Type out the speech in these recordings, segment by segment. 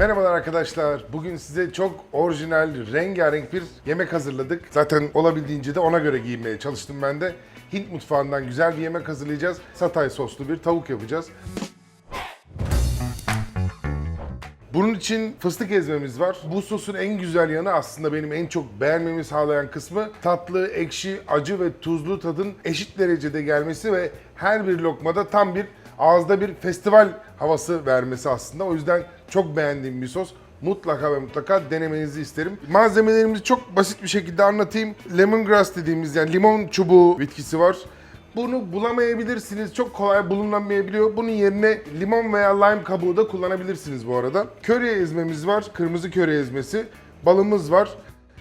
Merhabalar arkadaşlar. Bugün size çok orijinal, rengarenk bir yemek hazırladık. Zaten olabildiğince de ona göre giyinmeye çalıştım ben de. Hint mutfağından güzel bir yemek hazırlayacağız. Satay soslu bir tavuk yapacağız. Bunun için fıstık ezmemiz var. Bu sosun en güzel yanı aslında benim en çok beğenmemi sağlayan kısmı tatlı, ekşi, acı ve tuzlu tadın eşit derecede gelmesi ve her bir lokmada tam bir ağızda bir festival havası vermesi aslında. O yüzden çok beğendiğim bir sos. Mutlaka ve mutlaka denemenizi isterim. Malzemelerimizi çok basit bir şekilde anlatayım. Lemongrass dediğimiz yani limon çubuğu bitkisi var. Bunu bulamayabilirsiniz. Çok kolay bulunamayabiliyor. Bunun yerine limon veya lime kabuğu da kullanabilirsiniz bu arada. Köri ezmemiz var. Kırmızı köri ezmesi. Balımız var.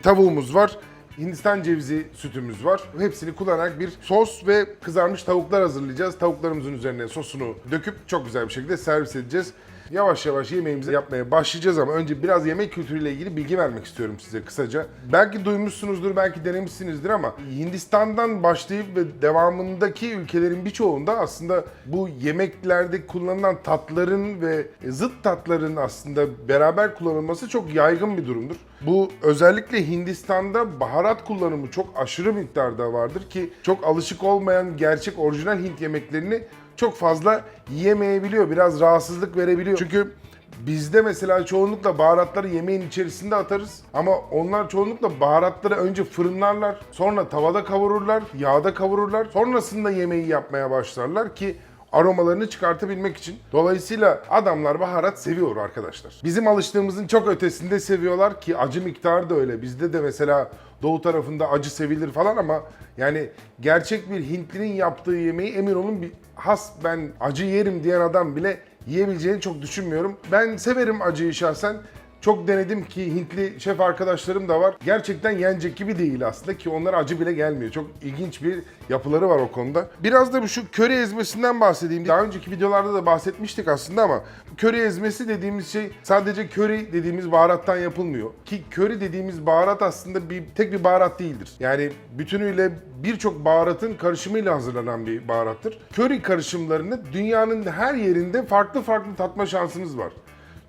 Tavuğumuz var. Hindistan cevizi sütümüz var. Hepsini kullanarak bir sos ve kızarmış tavuklar hazırlayacağız. Tavuklarımızın üzerine sosunu döküp çok güzel bir şekilde servis edeceğiz. Yavaş yavaş yemeğimizi yapmaya başlayacağız ama önce biraz yemek kültürüyle ilgili bilgi vermek istiyorum size kısaca. Belki duymuşsunuzdur, belki denemişsinizdir ama Hindistan'dan başlayıp ve devamındaki ülkelerin birçoğunda aslında bu yemeklerde kullanılan tatların ve zıt tatların aslında beraber kullanılması çok yaygın bir durumdur. Bu özellikle Hindistan'da baharat kullanımı çok aşırı miktarda vardır ki çok alışık olmayan gerçek orijinal Hint yemeklerini çok fazla yiyemeyebiliyor. Biraz rahatsızlık verebiliyor. Çünkü bizde mesela çoğunlukla baharatları yemeğin içerisinde atarız. Ama onlar çoğunlukla baharatları önce fırınlarlar. Sonra tavada kavururlar, yağda kavururlar. Sonrasında yemeği yapmaya başlarlar ki aromalarını çıkartabilmek için. Dolayısıyla adamlar baharat seviyor arkadaşlar. Bizim alıştığımızın çok ötesinde seviyorlar ki acı miktarı da öyle. Bizde de mesela doğu tarafında acı sevilir falan ama yani gerçek bir Hintlinin yaptığı yemeği emin olun bir has ben acı yerim diyen adam bile yiyebileceğini çok düşünmüyorum. Ben severim acıyı şahsen. Çok denedim ki Hintli şef arkadaşlarım da var. Gerçekten yenecek gibi değil aslında ki onlara acı bile gelmiyor. Çok ilginç bir yapıları var o konuda. Biraz da şu köri ezmesinden bahsedeyim. Daha önceki videolarda da bahsetmiştik aslında ama köri ezmesi dediğimiz şey sadece köri dediğimiz baharattan yapılmıyor. Ki köri dediğimiz baharat aslında bir tek bir baharat değildir. Yani bütünüyle birçok baharatın karışımıyla hazırlanan bir baharattır. Köri karışımlarını dünyanın her yerinde farklı farklı tatma şansınız var.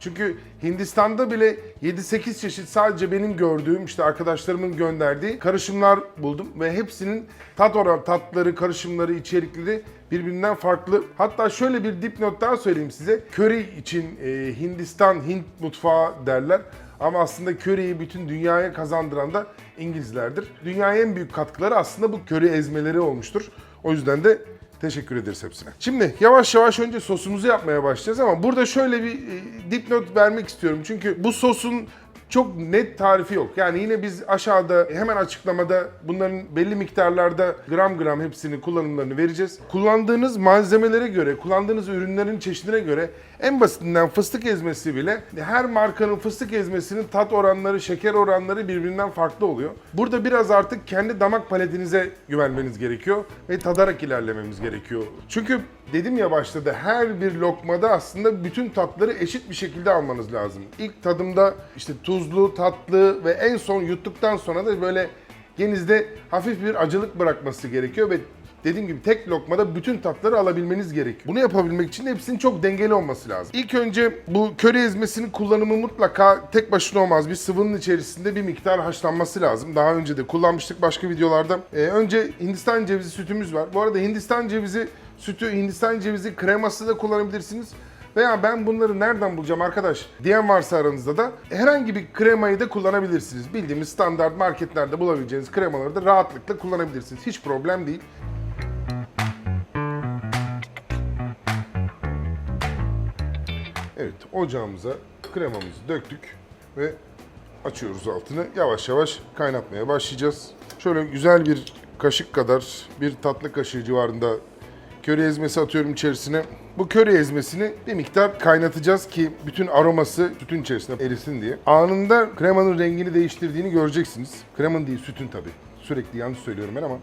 Çünkü Hindistan'da bile 7-8 çeşit sadece benim gördüğüm işte arkadaşlarımın gönderdiği karışımlar buldum ve hepsinin tat oran tatları, karışımları, içerikleri birbirinden farklı. Hatta şöyle bir dipnot daha söyleyeyim size. Köri için e, Hindistan, Hint mutfağı derler. Ama aslında köriyi bütün dünyaya kazandıran da İngilizlerdir. Dünyaya en büyük katkıları aslında bu köri ezmeleri olmuştur. O yüzden de Teşekkür ederiz hepsine. Şimdi yavaş yavaş önce sosumuzu yapmaya başlayacağız ama burada şöyle bir e, dipnot vermek istiyorum. Çünkü bu sosun çok net tarifi yok. Yani yine biz aşağıda hemen açıklamada bunların belli miktarlarda gram gram hepsini kullanımlarını vereceğiz. Kullandığınız malzemelere göre, kullandığınız ürünlerin çeşidine göre en basitinden fıstık ezmesi bile her markanın fıstık ezmesinin tat oranları, şeker oranları birbirinden farklı oluyor. Burada biraz artık kendi damak paletinize güvenmeniz gerekiyor ve tadarak ilerlememiz gerekiyor. Çünkü dedim ya başta da her bir lokmada aslında bütün tatları eşit bir şekilde almanız lazım. İlk tadımda işte tuzlu, tatlı ve en son yuttuktan sonra da böyle genizde hafif bir acılık bırakması gerekiyor ve dediğim gibi tek lokmada bütün tatları alabilmeniz gerekiyor. Bunu yapabilmek için hepsinin çok dengeli olması lazım. İlk önce bu köri ezmesinin kullanımı mutlaka tek başına olmaz. Bir sıvının içerisinde bir miktar haşlanması lazım. Daha önce de kullanmıştık başka videolarda. Ee, önce Hindistan cevizi sütümüz var. Bu arada Hindistan cevizi sütü, Hindistan cevizi kreması da kullanabilirsiniz. Veya ben bunları nereden bulacağım arkadaş diyen varsa aranızda da herhangi bir kremayı da kullanabilirsiniz. Bildiğimiz standart marketlerde bulabileceğiniz kremaları da rahatlıkla kullanabilirsiniz. Hiç problem değil. Evet, ocağımıza kremamızı döktük ve açıyoruz altını. Yavaş yavaş kaynatmaya başlayacağız. Şöyle güzel bir kaşık kadar, bir tatlı kaşığı civarında köri ezmesi atıyorum içerisine. Bu köri ezmesini bir miktar kaynatacağız ki bütün aroması sütün içerisine erisin diye. Anında kremanın rengini değiştirdiğini göreceksiniz. Kremanın değil, sütün tabii. Sürekli yanlış söylüyorum ben ama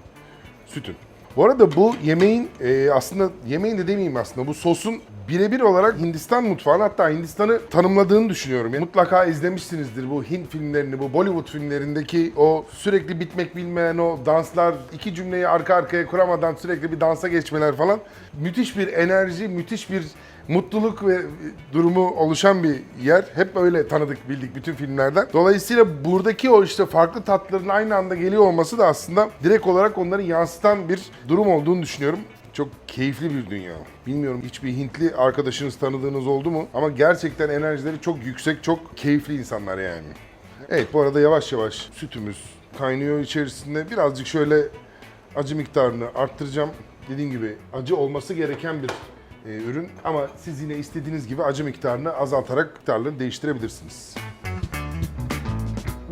sütün. Bu arada bu yemeğin e, aslında yemeğin de demeyeyim aslında bu sosun birebir olarak Hindistan mutfağını hatta Hindistan'ı tanımladığını düşünüyorum. Yani mutlaka izlemişsinizdir bu Hint filmlerini, bu Bollywood filmlerindeki o sürekli bitmek bilmeyen o danslar, iki cümleyi arka arkaya kuramadan sürekli bir dansa geçmeler falan. Müthiş bir enerji, müthiş bir mutluluk ve durumu oluşan bir yer. Hep öyle tanıdık, bildik bütün filmlerden. Dolayısıyla buradaki o işte farklı tatların aynı anda geliyor olması da aslında direkt olarak onları yansıtan bir durum olduğunu düşünüyorum. Çok keyifli bir dünya. Bilmiyorum hiçbir Hintli arkadaşınız tanıdığınız oldu mu? Ama gerçekten enerjileri çok yüksek, çok keyifli insanlar yani. Evet bu arada yavaş yavaş sütümüz kaynıyor içerisinde. Birazcık şöyle acı miktarını arttıracağım. Dediğim gibi acı olması gereken bir e, ürün ama siz yine istediğiniz gibi acı miktarını azaltarak miktarlarını değiştirebilirsiniz.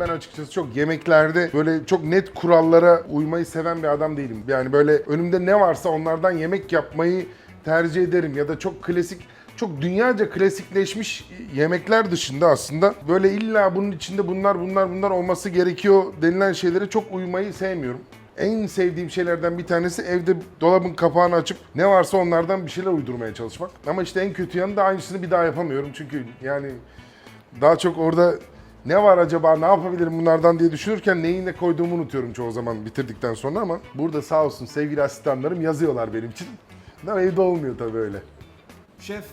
Ben açıkçası çok yemeklerde böyle çok net kurallara uymayı seven bir adam değilim. Yani böyle önümde ne varsa onlardan yemek yapmayı tercih ederim ya da çok klasik çok dünyaca klasikleşmiş yemekler dışında aslında böyle illa bunun içinde bunlar bunlar bunlar olması gerekiyor denilen şeylere çok uymayı sevmiyorum. En sevdiğim şeylerden bir tanesi evde dolabın kapağını açıp ne varsa onlardan bir şeyler uydurmaya çalışmak. Ama işte en kötü yanı da aynısını bir daha yapamıyorum. Çünkü yani daha çok orada ne var acaba, ne yapabilirim bunlardan diye düşünürken neyi ne koyduğumu unutuyorum çoğu zaman bitirdikten sonra ama burada sağ olsun sevgili asistanlarım yazıyorlar benim için. Ama evde olmuyor tabii öyle. Şef,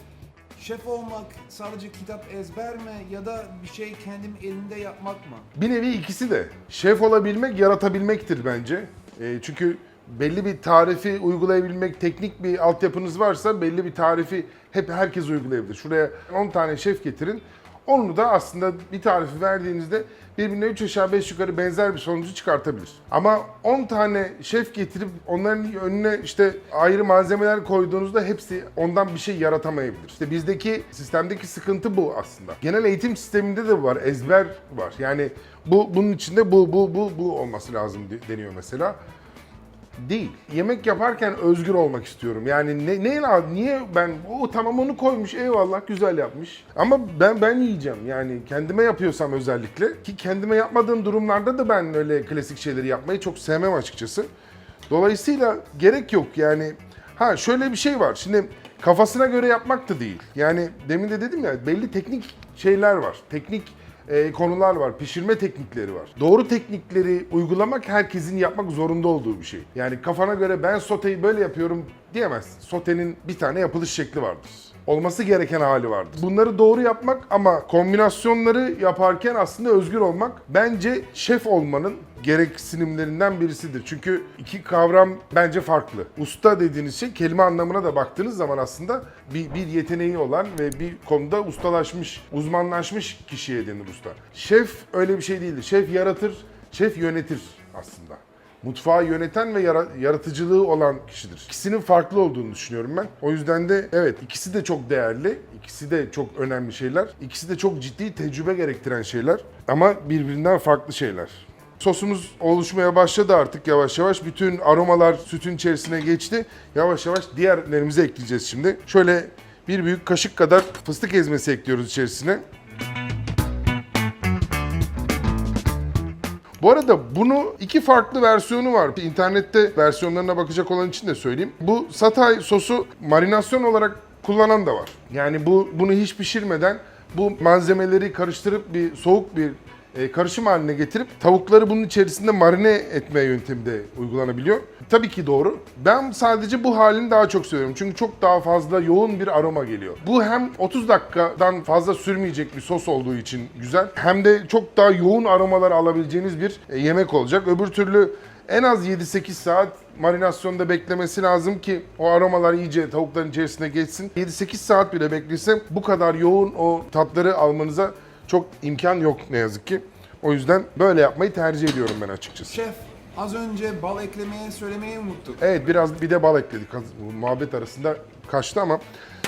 şef olmak sadece kitap ezber mi ya da bir şey kendim elinde yapmak mı? Bir nevi ikisi de. Şef olabilmek, yaratabilmektir bence. E, çünkü belli bir tarifi uygulayabilmek, teknik bir altyapınız varsa belli bir tarifi hep herkes uygulayabilir. Şuraya 10 tane şef getirin. Onu da aslında bir tarifi verdiğinizde birbirine 3 aşağı 5 yukarı benzer bir sonucu çıkartabilir. Ama 10 tane şef getirip onların önüne işte ayrı malzemeler koyduğunuzda hepsi ondan bir şey yaratamayabilir. İşte bizdeki sistemdeki sıkıntı bu aslında. Genel eğitim sisteminde de var, ezber var. Yani bu bunun içinde bu bu bu bu olması lazım de- deniyor mesela. Değil. Yemek yaparken özgür olmak istiyorum. Yani ne, ne niye ben o tamam onu koymuş eyvallah güzel yapmış. Ama ben ben yiyeceğim. Yani kendime yapıyorsam özellikle ki kendime yapmadığım durumlarda da ben öyle klasik şeyleri yapmayı çok sevmem açıkçası. Dolayısıyla gerek yok yani. Ha şöyle bir şey var. Şimdi kafasına göre yapmak da değil. Yani demin de dedim ya belli teknik şeyler var. Teknik e, konular var, pişirme teknikleri var. Doğru teknikleri uygulamak herkesin yapmak zorunda olduğu bir şey. Yani kafana göre ben soteyi böyle yapıyorum diyemezsin. Sotenin bir tane yapılış şekli vardır. Olması gereken hali vardır. Bunları doğru yapmak ama kombinasyonları yaparken aslında özgür olmak bence şef olmanın gereksinimlerinden birisidir. Çünkü iki kavram bence farklı. Usta dediğiniz şey kelime anlamına da baktığınız zaman aslında bir, bir yeteneği olan ve bir konuda ustalaşmış, uzmanlaşmış kişiye denir usta. Şef öyle bir şey değildir. Şef yaratır, şef yönetir aslında. Mutfağı yöneten ve yara- yaratıcılığı olan kişidir. İkisinin farklı olduğunu düşünüyorum ben. O yüzden de evet ikisi de çok değerli. ikisi de çok önemli şeyler. İkisi de çok ciddi tecrübe gerektiren şeyler. Ama birbirinden farklı şeyler. Sosumuz oluşmaya başladı artık yavaş yavaş. Bütün aromalar sütün içerisine geçti. Yavaş yavaş diğerlerimizi ekleyeceğiz şimdi. Şöyle bir büyük kaşık kadar fıstık ezmesi ekliyoruz içerisine. Bu arada bunu iki farklı versiyonu var. İnternette versiyonlarına bakacak olan için de söyleyeyim. Bu satay sosu marinasyon olarak kullanan da var. Yani bu bunu hiç pişirmeden bu malzemeleri karıştırıp bir soğuk bir karışım haline getirip tavukları bunun içerisinde marine etme yöntemi de uygulanabiliyor. Tabii ki doğru. Ben sadece bu halini daha çok seviyorum. Çünkü çok daha fazla yoğun bir aroma geliyor. Bu hem 30 dakikadan fazla sürmeyecek bir sos olduğu için güzel. Hem de çok daha yoğun aromalar alabileceğiniz bir e, yemek olacak. Öbür türlü en az 7-8 saat marinasyonda beklemesi lazım ki o aromalar iyice tavukların içerisine geçsin. 7-8 saat bile beklese bu kadar yoğun o tatları almanıza çok imkan yok ne yazık ki. O yüzden böyle yapmayı tercih ediyorum ben açıkçası. Şef, az önce bal eklemeye söylemeyi unuttuk. Evet biraz bir de bal ekledik. Bu muhabbet arasında kaçtı ama.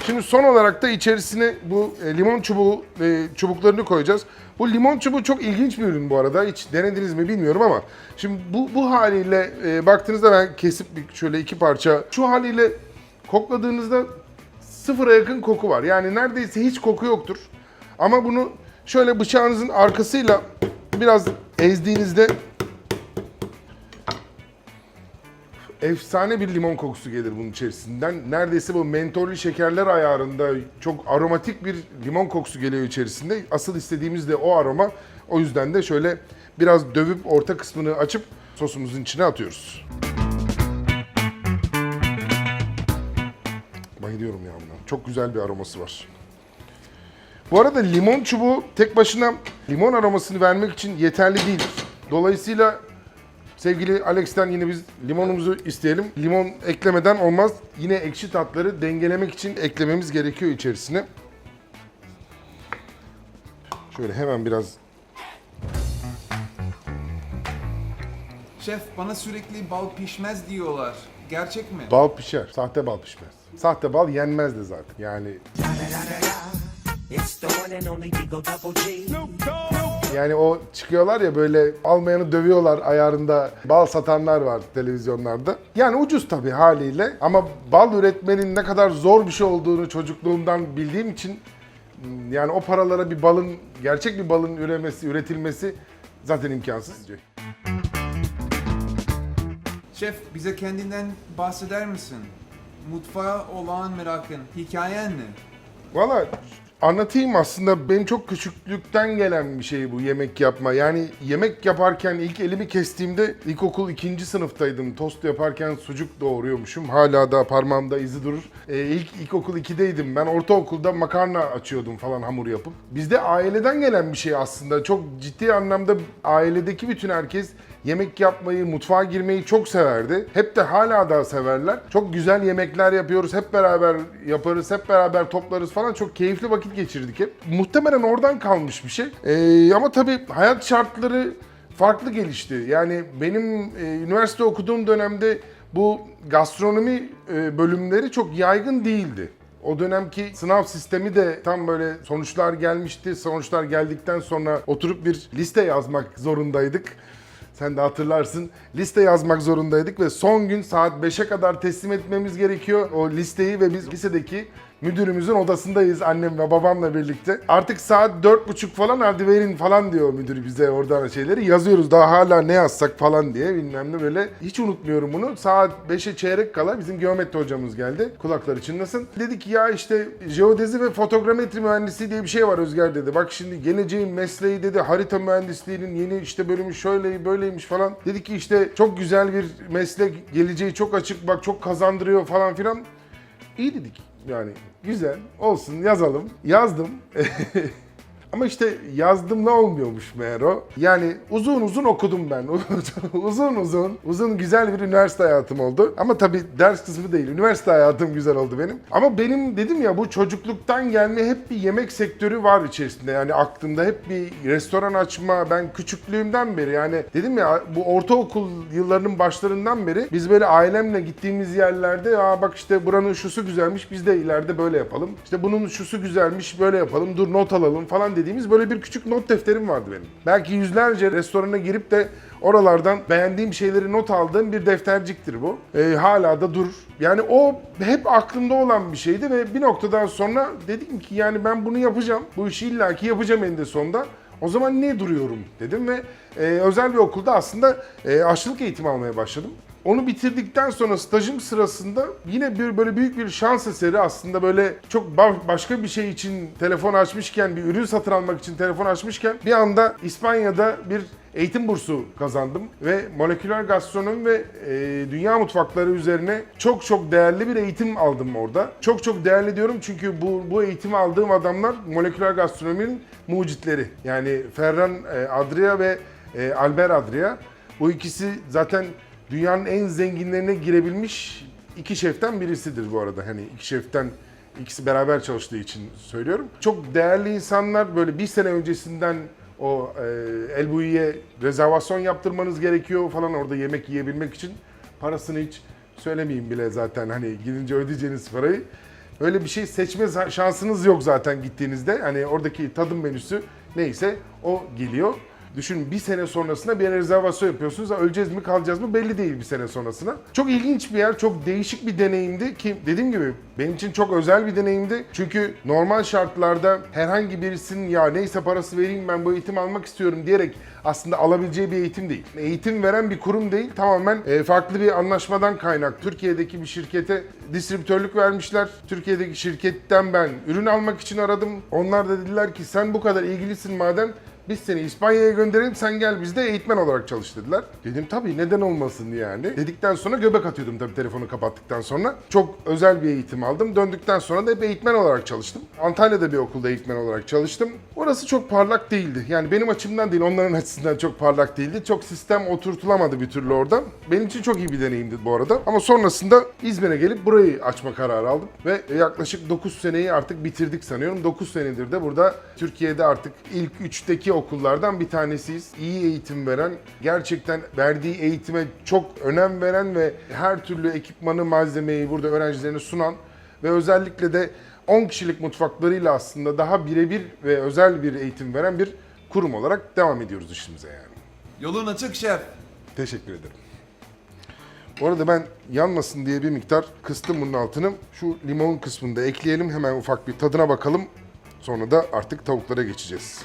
Şimdi son olarak da içerisine bu e, limon çubuğu e, çubuklarını koyacağız. Bu limon çubuğu çok ilginç bir ürün bu arada. Hiç denediniz mi bilmiyorum ama. Şimdi bu, bu haliyle e, baktığınızda ben kesip şöyle iki parça. Şu haliyle kokladığınızda sıfıra yakın koku var. Yani neredeyse hiç koku yoktur. Ama bunu şöyle bıçağınızın arkasıyla biraz ezdiğinizde efsane bir limon kokusu gelir bunun içerisinden. Neredeyse bu mentollü şekerler ayarında çok aromatik bir limon kokusu geliyor içerisinde. Asıl istediğimiz de o aroma. O yüzden de şöyle biraz dövüp orta kısmını açıp sosumuzun içine atıyoruz. Bayılıyorum ya buna. Çok güzel bir aroması var. Bu arada limon çubuğu tek başına limon aromasını vermek için yeterli değildir. Dolayısıyla sevgili Alex'ten yine biz limonumuzu isteyelim. Limon eklemeden olmaz. Yine ekşi tatları dengelemek için eklememiz gerekiyor içerisine. Şöyle hemen biraz Şef bana sürekli bal pişmez diyorlar. Gerçek mi? bal pişer. Sahte bal pişmez. Sahte bal yenmez de zaten. Yani It's the one and only Digo Double G. Yani o çıkıyorlar ya böyle almayanı dövüyorlar ayarında bal satanlar var televizyonlarda. Yani ucuz tabii haliyle ama bal üretmenin ne kadar zor bir şey olduğunu çocukluğumdan bildiğim için yani o paralara bir balın, gerçek bir balın üremesi, üretilmesi zaten imkansız. Şef bize kendinden bahseder misin? Mutfağa olan merakın, hikayen ne? Valla anlatayım aslında benim çok küçüklükten gelen bir şey bu yemek yapma. Yani yemek yaparken ilk elimi kestiğimde ilkokul ikinci sınıftaydım. Tost yaparken sucuk doğuruyormuşum. Hala da parmağımda izi durur. Ee, ilk ilkokul 2'deydim. Ben ortaokulda makarna açıyordum falan hamur yapıp. Bizde aileden gelen bir şey aslında. Çok ciddi anlamda ailedeki bütün herkes yemek yapmayı, mutfağa girmeyi çok severdi. Hep de hala da severler. Çok güzel yemekler yapıyoruz. Hep beraber yaparız, hep beraber toplarız falan. Çok keyifli vakit geçirdik hep. Muhtemelen oradan kalmış bir şey. Ee, ama tabii hayat şartları farklı gelişti. Yani benim e, üniversite okuduğum dönemde bu gastronomi e, bölümleri çok yaygın değildi. O dönemki sınav sistemi de tam böyle sonuçlar gelmişti. Sonuçlar geldikten sonra oturup bir liste yazmak zorundaydık. Sen de hatırlarsın. Liste yazmak zorundaydık ve son gün saat 5'e kadar teslim etmemiz gerekiyor o listeyi ve biz lisedeki müdürümüzün odasındayız annem ve babamla birlikte. Artık saat 4.30 falan hadi verin falan diyor müdür bize oradan şeyleri. Yazıyoruz daha hala ne yazsak falan diye bilmem ne böyle. Hiç unutmuyorum bunu. Saat 5'e çeyrek kala bizim geometri hocamız geldi. Kulaklar çınlasın. Dedi ki ya işte jeodezi ve fotogrametri mühendisliği diye bir şey var Özger dedi. Bak şimdi geleceğin mesleği dedi harita mühendisliğinin yeni işte bölümü şöyle böyleymiş falan. Dedi ki işte çok güzel bir meslek geleceği çok açık bak çok kazandırıyor falan filan. İyi dedik yani güzel olsun yazalım. Yazdım. Ama işte yazdımla olmuyormuş meğer o. Yani uzun uzun okudum ben. uzun uzun, uzun güzel bir üniversite hayatım oldu. Ama tabii ders kısmı değil, üniversite hayatım güzel oldu benim. Ama benim dedim ya bu çocukluktan gelme hep bir yemek sektörü var içerisinde. Yani aklımda hep bir restoran açma, ben küçüklüğümden beri yani dedim ya bu ortaokul yıllarının başlarından beri biz böyle ailemle gittiğimiz yerlerde Aa bak işte buranın şusu güzelmiş biz de ileride böyle yapalım. İşte bunun şusu güzelmiş böyle yapalım dur not alalım falan dediğimiz böyle bir küçük not defterim vardı benim. Belki yüzlerce restorana girip de oralardan beğendiğim şeyleri not aldığım bir defterciktir bu. Ee, hala da durur. Yani o hep aklımda olan bir şeydi ve bir noktadan sonra dedim ki yani ben bunu yapacağım. Bu işi illaki yapacağım eninde sonunda. O zaman niye duruyorum dedim ve e, özel bir okulda aslında e, aşçılık eğitimi almaya başladım. Onu bitirdikten sonra stajım sırasında yine bir böyle büyük bir şans eseri aslında böyle çok ba- başka bir şey için telefon açmışken, bir ürün satın almak için telefon açmışken bir anda İspanya'da bir eğitim bursu kazandım ve moleküler gastronomi ve e, dünya mutfakları üzerine çok çok değerli bir eğitim aldım orada. Çok çok değerli diyorum çünkü bu bu eğitimi aldığım adamlar moleküler gastronominin mucitleri. Yani Ferran e, Adria ve e, Albert Adria. Bu ikisi zaten dünyanın en zenginlerine girebilmiş iki şeften birisidir bu arada. Hani iki şeften ikisi beraber çalıştığı için söylüyorum. Çok değerli insanlar böyle bir sene öncesinden o e, El Bulli'ye rezervasyon yaptırmanız gerekiyor falan orada yemek yiyebilmek için. Parasını hiç söylemeyeyim bile zaten hani gidince ödeyeceğiniz parayı. Öyle bir şey seçme şansınız yok zaten gittiğinizde. Hani oradaki tadım menüsü neyse o geliyor. Düşünün bir sene sonrasına bir rezervasyon yapıyorsunuz. Öleceğiz mi kalacağız mı belli değil bir sene sonrasına. Çok ilginç bir yer, çok değişik bir deneyimdi ki dediğim gibi benim için çok özel bir deneyimdi. Çünkü normal şartlarda herhangi birisinin ya neyse parası vereyim ben bu eğitimi almak istiyorum diyerek aslında alabileceği bir eğitim değil. Eğitim veren bir kurum değil. Tamamen e, farklı bir anlaşmadan kaynak. Türkiye'deki bir şirkete distribütörlük vermişler. Türkiye'deki şirketten ben ürün almak için aradım. Onlar da dediler ki sen bu kadar ilgilisin madem biz seni İspanya'ya gönderelim sen gel bizde eğitmen olarak çalış dediler. Dedim tabii neden olmasın yani. Dedikten sonra göbek atıyordum tabii telefonu kapattıktan sonra. Çok özel bir eğitim aldım. Döndükten sonra da hep eğitmen olarak çalıştım. Antalya'da bir okulda eğitmen olarak çalıştım. Orası çok parlak değildi. Yani benim açımdan değil onların açısından çok parlak değildi. Çok sistem oturtulamadı bir türlü orada. Benim için çok iyi bir deneyimdi bu arada. Ama sonrasında İzmir'e gelip burayı açma kararı aldım. Ve yaklaşık 9 seneyi artık bitirdik sanıyorum. 9 senedir de burada Türkiye'de artık ilk 3'teki okullardan bir tanesiyiz. İyi eğitim veren, gerçekten verdiği eğitime çok önem veren ve her türlü ekipmanı, malzemeyi burada öğrencilerine sunan ve özellikle de 10 kişilik mutfaklarıyla aslında daha birebir ve özel bir eğitim veren bir kurum olarak devam ediyoruz işimize yani. Yolun açık şef. Teşekkür ederim. Bu arada ben yanmasın diye bir miktar kıstım bunun altını. Şu limon kısmını da ekleyelim. Hemen ufak bir tadına bakalım. Sonra da artık tavuklara geçeceğiz.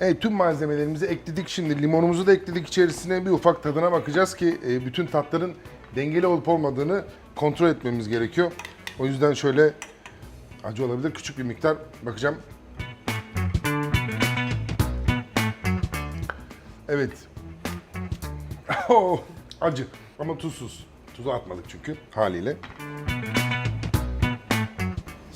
Evet tüm malzemelerimizi ekledik. Şimdi limonumuzu da ekledik içerisine. Bir ufak tadına bakacağız ki e, bütün tatların dengeli olup olmadığını kontrol etmemiz gerekiyor. O yüzden şöyle acı olabilir. Küçük bir miktar bakacağım. Evet. Oh, acı ama tuzsuz. Tuzu atmadık çünkü haliyle.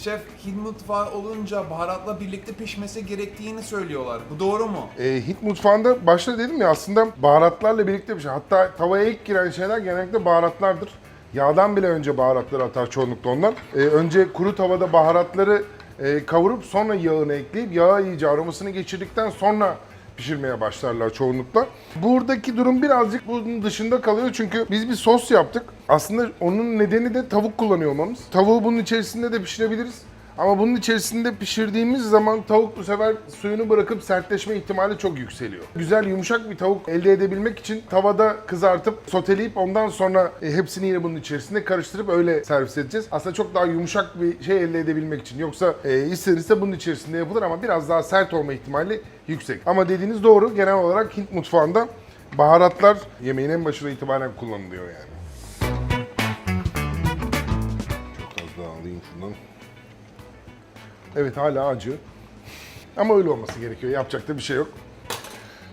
Şef Hint mutfağı olunca baharatla birlikte pişmesi gerektiğini söylüyorlar. Bu doğru mu? Ee, Hint mutfağında başta dedim ya aslında baharatlarla birlikte bir şey. Hatta tavaya ilk giren şeyler genellikle baharatlardır. Yağdan bile önce baharatları atar çoğunlukla onlar. Ee, önce kuru tavada baharatları e, kavurup sonra yağını ekleyip yağa iyice aromasını geçirdikten sonra pişirmeye başlarlar çoğunlukla. Buradaki durum birazcık bunun dışında kalıyor çünkü biz bir sos yaptık. Aslında onun nedeni de tavuk kullanıyor olmamız. Tavuğu bunun içerisinde de pişirebiliriz. Ama bunun içerisinde pişirdiğimiz zaman tavuk bu sefer suyunu bırakıp sertleşme ihtimali çok yükseliyor. Güzel yumuşak bir tavuk elde edebilmek için tavada kızartıp soteleyip ondan sonra e, hepsini yine bunun içerisinde karıştırıp öyle servis edeceğiz. Aslında çok daha yumuşak bir şey elde edebilmek için. Yoksa e, istenirse bunun içerisinde yapılır ama biraz daha sert olma ihtimali yüksek. Ama dediğiniz doğru. Genel olarak Hint mutfağında baharatlar yemeğin en başına itibaren kullanılıyor yani. Çok az daha alayım şundan. Evet hala acı. Ama öyle olması gerekiyor. Yapacak da bir şey yok.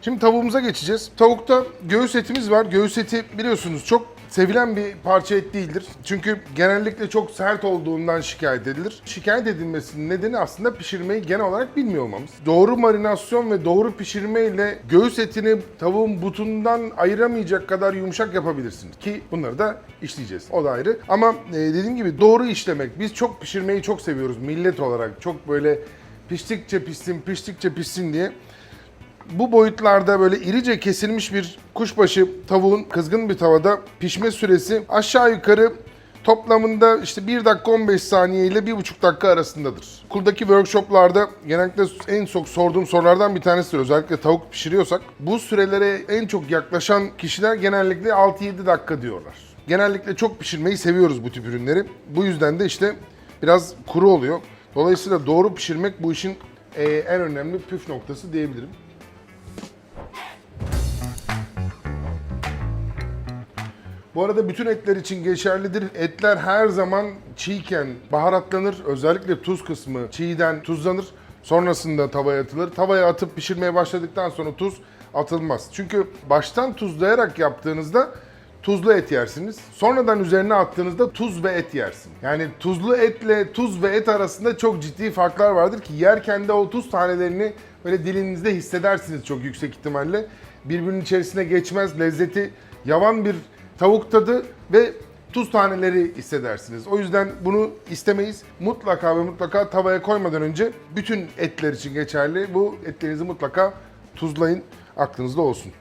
Şimdi tavuğumuza geçeceğiz. Tavukta göğüs etimiz var. Göğüs eti biliyorsunuz çok sevilen bir parça et değildir. Çünkü genellikle çok sert olduğundan şikayet edilir. Şikayet edilmesinin nedeni aslında pişirmeyi genel olarak bilmiyor olmamız. Doğru marinasyon ve doğru pişirme ile göğüs etini tavuğun butundan ayıramayacak kadar yumuşak yapabilirsiniz. Ki bunları da işleyeceğiz. O da ayrı. Ama e, dediğim gibi doğru işlemek. Biz çok pişirmeyi çok seviyoruz millet olarak. Çok böyle piştikçe pişsin, piştikçe pişsin diye bu boyutlarda böyle irice kesilmiş bir kuşbaşı tavuğun kızgın bir tavada pişme süresi aşağı yukarı toplamında işte 1 dakika 15 saniye ile 1,5 dakika arasındadır. Okuldaki workshoplarda genellikle en çok sorduğum sorulardan bir tanesidir. Özellikle tavuk pişiriyorsak bu sürelere en çok yaklaşan kişiler genellikle 6-7 dakika diyorlar. Genellikle çok pişirmeyi seviyoruz bu tip ürünleri. Bu yüzden de işte biraz kuru oluyor. Dolayısıyla doğru pişirmek bu işin e, en önemli püf noktası diyebilirim. Bu arada bütün etler için geçerlidir. Etler her zaman çiğken baharatlanır. Özellikle tuz kısmı çiğden tuzlanır. Sonrasında tavaya atılır. Tavaya atıp pişirmeye başladıktan sonra tuz atılmaz. Çünkü baştan tuzlayarak yaptığınızda tuzlu et yersiniz. Sonradan üzerine attığınızda tuz ve et yersin. Yani tuzlu etle tuz ve et arasında çok ciddi farklar vardır ki yerken de o tuz tanelerini böyle dilinizde hissedersiniz çok yüksek ihtimalle. Birbirinin içerisine geçmez, lezzeti yavan bir tavuk tadı ve tuz taneleri hissedersiniz. O yüzden bunu istemeyiz. Mutlaka ve mutlaka tavaya koymadan önce bütün etler için geçerli. Bu etlerinizi mutlaka tuzlayın. Aklınızda olsun.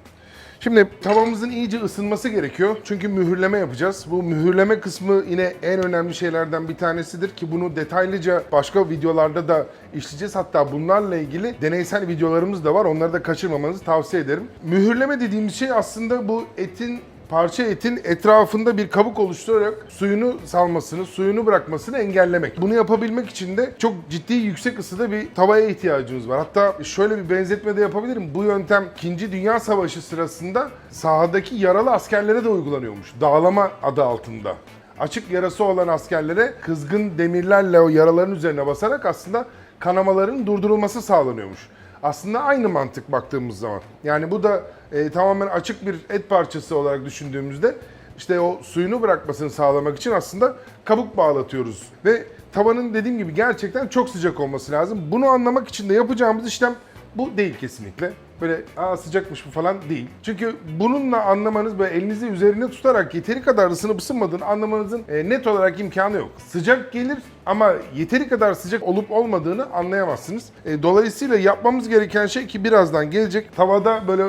Şimdi tavamızın iyice ısınması gerekiyor. Çünkü mühürleme yapacağız. Bu mühürleme kısmı yine en önemli şeylerden bir tanesidir ki bunu detaylıca başka videolarda da işleyeceğiz. Hatta bunlarla ilgili deneysel videolarımız da var. Onları da kaçırmamanızı tavsiye ederim. Mühürleme dediğimiz şey aslında bu etin parça etin etrafında bir kabuk oluşturarak suyunu salmasını, suyunu bırakmasını engellemek. Bunu yapabilmek için de çok ciddi yüksek ısıda bir tavaya ihtiyacımız var. Hatta şöyle bir benzetme de yapabilirim. Bu yöntem 2. Dünya Savaşı sırasında sahadaki yaralı askerlere de uygulanıyormuş. Dağlama adı altında. Açık yarası olan askerlere kızgın demirlerle o yaraların üzerine basarak aslında kanamaların durdurulması sağlanıyormuş. Aslında aynı mantık baktığımız zaman. Yani bu da e, tamamen açık bir et parçası olarak düşündüğümüzde işte o suyunu bırakmasını sağlamak için aslında kabuk bağlatıyoruz. Ve tavanın dediğim gibi gerçekten çok sıcak olması lazım. Bunu anlamak için de yapacağımız işlem bu değil kesinlikle. Böyle aa sıcakmış bu falan değil. Çünkü bununla anlamanız böyle elinizi üzerine tutarak yeteri kadar ısınıp ısınmadığını anlamanızın e, net olarak imkanı yok. Sıcak gelir ama yeteri kadar sıcak olup olmadığını anlayamazsınız. E, dolayısıyla yapmamız gereken şey ki birazdan gelecek. Tavada böyle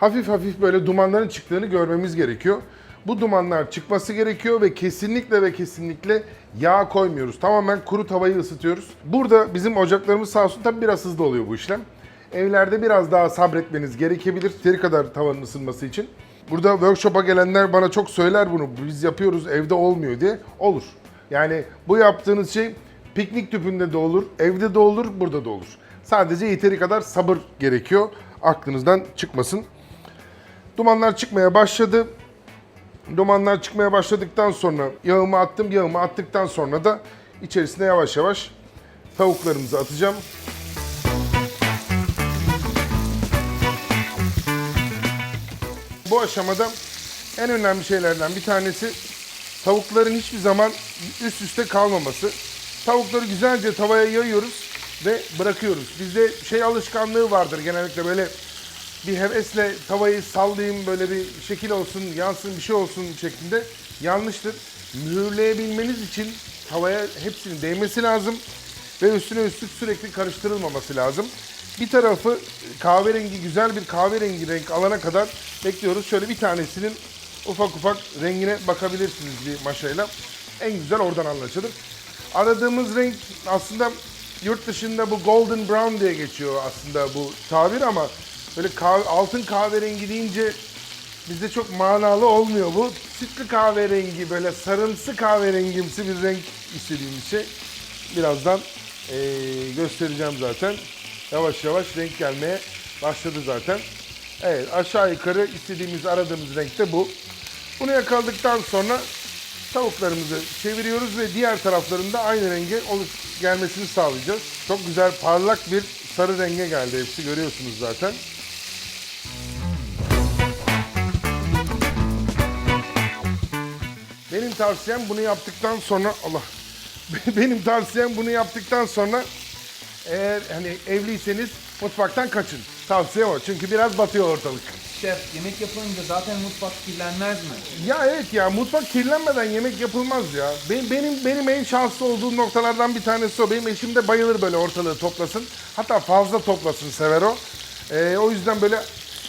hafif hafif böyle dumanların çıktığını görmemiz gerekiyor. Bu dumanlar çıkması gerekiyor ve kesinlikle ve kesinlikle yağ koymuyoruz. Tamamen kuru tavayı ısıtıyoruz. Burada bizim ocaklarımız sağ olsun tabii biraz hızlı oluyor bu işlem. Evlerde biraz daha sabretmeniz gerekebilir. Yeteri kadar tavanın ısınması için. Burada workshop'a gelenler bana çok söyler bunu. Biz yapıyoruz evde olmuyor diye. Olur. Yani bu yaptığınız şey piknik tüpünde de olur, evde de olur, burada da olur. Sadece yeteri kadar sabır gerekiyor. Aklınızdan çıkmasın. Dumanlar çıkmaya başladı. Dumanlar çıkmaya başladıktan sonra yağımı attım. Yağımı attıktan sonra da içerisine yavaş yavaş tavuklarımızı atacağım. Aşamada en önemli şeylerden bir tanesi tavukların hiçbir zaman üst üste kalmaması. Tavukları güzelce tavaya yayıyoruz ve bırakıyoruz. Bizde şey alışkanlığı vardır genellikle böyle bir hevesle tavayı sallayayım böyle bir şekil olsun, yansın bir şey olsun şeklinde yanlıştır. Mühürleyebilmeniz için tavaya hepsinin değmesi lazım ve üstüne üstlük sürekli karıştırılmaması lazım. Bir tarafı kahverengi, güzel bir kahverengi renk alana kadar bekliyoruz. Şöyle bir tanesinin ufak ufak rengine bakabilirsiniz bir maşayla. En güzel oradan anlaşılır. Aradığımız renk aslında yurt dışında bu golden brown diye geçiyor aslında bu tabir ama böyle kahve, altın kahverengi deyince bizde çok manalı olmuyor bu. Sütlü kahverengi böyle sarımsı kahverengimsi bir renk istediğimiz şey. Birazdan eee, göstereceğim zaten. Yavaş yavaş renk gelmeye başladı zaten. Evet aşağı yukarı istediğimiz aradığımız renk de bu. Bunu yakaladıktan sonra tavuklarımızı çeviriyoruz ve diğer taraflarında aynı renge gelmesini sağlayacağız. Çok güzel parlak bir sarı renge geldi hepsi görüyorsunuz zaten. Benim tavsiyem bunu yaptıktan sonra Allah benim tavsiyem bunu yaptıktan sonra eğer hani evliyseniz mutfaktan kaçın. Tavsiyem o. Çünkü biraz batıyor ortalık. Şef yemek yapılınca zaten mutfak kirlenmez mi? Ya evet ya mutfak kirlenmeden yemek yapılmaz ya. Benim benim, benim en şanslı olduğum noktalardan bir tanesi o. Benim eşim de bayılır böyle ortalığı toplasın. Hatta fazla toplasın sever o. Ee, o yüzden böyle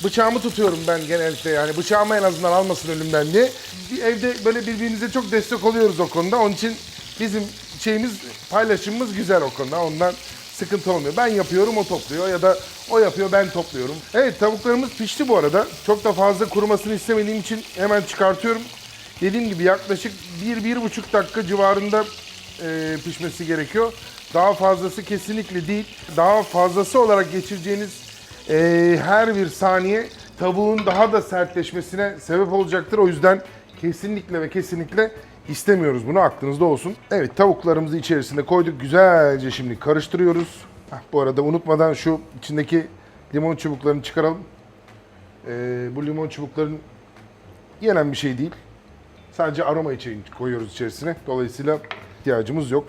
bıçağımı tutuyorum ben genellikle yani. Bıçağımı en azından almasın önümden diye. Bir evde böyle birbirimize çok destek oluyoruz o konuda. Onun için bizim şeyimiz paylaşımımız güzel o konuda. Ondan sıkıntı olmuyor. Ben yapıyorum o topluyor ya da o yapıyor ben topluyorum. Evet tavuklarımız pişti bu arada. Çok da fazla kurumasını istemediğim için hemen çıkartıyorum. Dediğim gibi yaklaşık 1-1,5 dakika civarında e, pişmesi gerekiyor. Daha fazlası kesinlikle değil. Daha fazlası olarak geçireceğiniz e, her bir saniye tavuğun daha da sertleşmesine sebep olacaktır. O yüzden kesinlikle ve kesinlikle istemiyoruz bunu aklınızda olsun. Evet tavuklarımızı içerisine koyduk. Güzelce şimdi karıştırıyoruz. Hah, bu arada unutmadan şu içindeki limon çubuklarını çıkaralım. Ee, bu limon çubukların yenen bir şey değil. Sadece aroma için koyuyoruz içerisine. Dolayısıyla ihtiyacımız yok.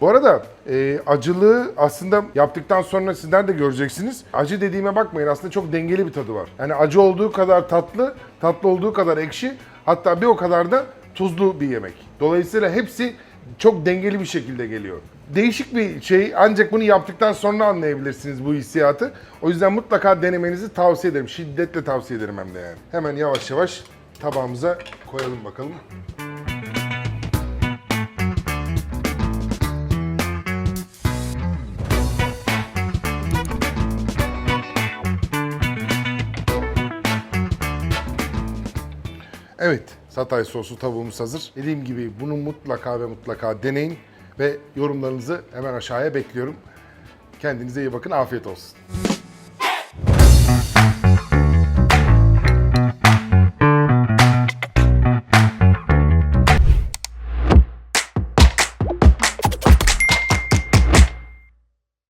Bu arada e, acılığı aslında yaptıktan sonra sizler de göreceksiniz. Acı dediğime bakmayın aslında çok dengeli bir tadı var. Yani acı olduğu kadar tatlı, tatlı olduğu kadar ekşi. Hatta bir o kadar da tuzlu bir yemek. Dolayısıyla hepsi çok dengeli bir şekilde geliyor. değişik bir şey. Ancak bunu yaptıktan sonra anlayabilirsiniz bu hissiyatı. O yüzden mutlaka denemenizi tavsiye ederim. Şiddetle tavsiye ederim hem de yani. Hemen yavaş yavaş tabağımıza koyalım bakalım. Satay soslu tavuğumuz hazır. Dediğim gibi bunu mutlaka ve mutlaka deneyin ve yorumlarınızı hemen aşağıya bekliyorum. Kendinize iyi bakın, afiyet olsun.